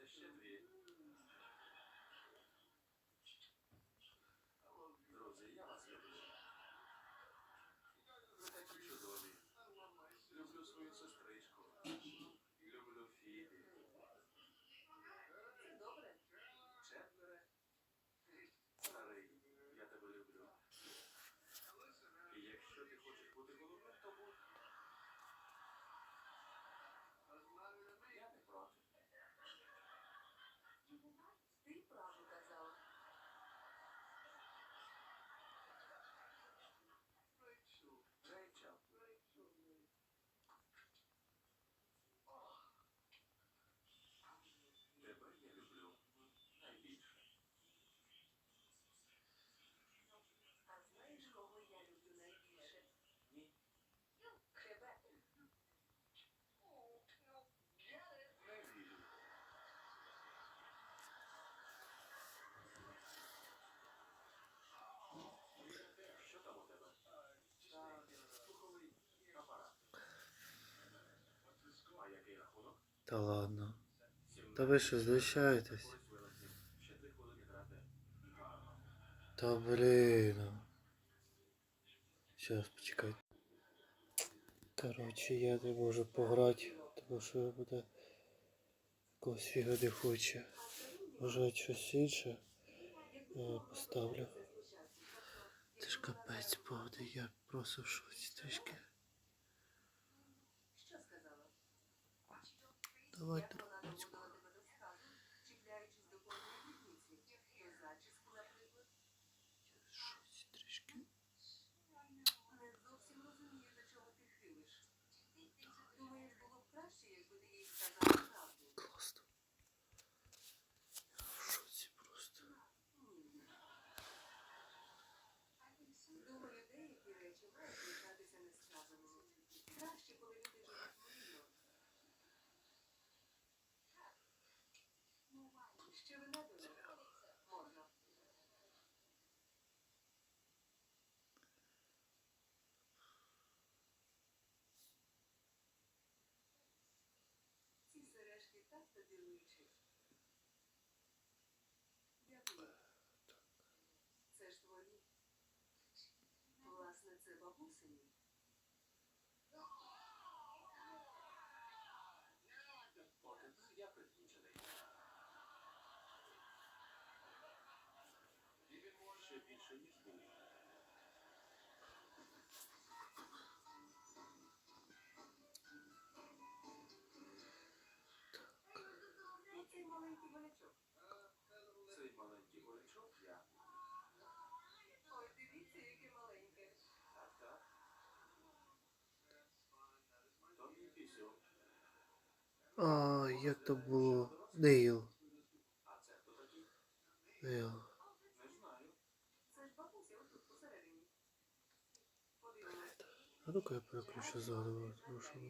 ateşledi. Та ладно. Та ви що, знущаєтесь? Та блін. Зараз почекайте. Коротше, я не можу пограти, тому що я буде якогось фіга не хоче. Може щось інше поставлю. Це ж капець повний, я просто в шоці трішки. like Бабусею. Покида я прикінчений. Ще більше ніж був. А, як то було? Нейл. Нейл. А ну-ка я переключу заново, тому що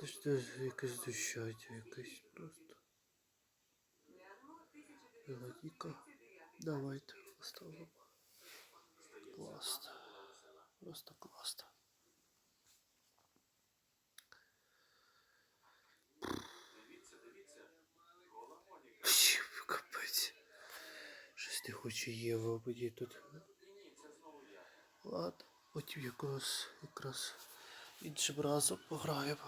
це ж теж якесь дощаття, якесь просто. Мелодіка. Давайте, поставимо. Класно. Просто класно. Бачите, хоч і є в обіді тут. Ладно, потім якось якраз іншим разом пограємо.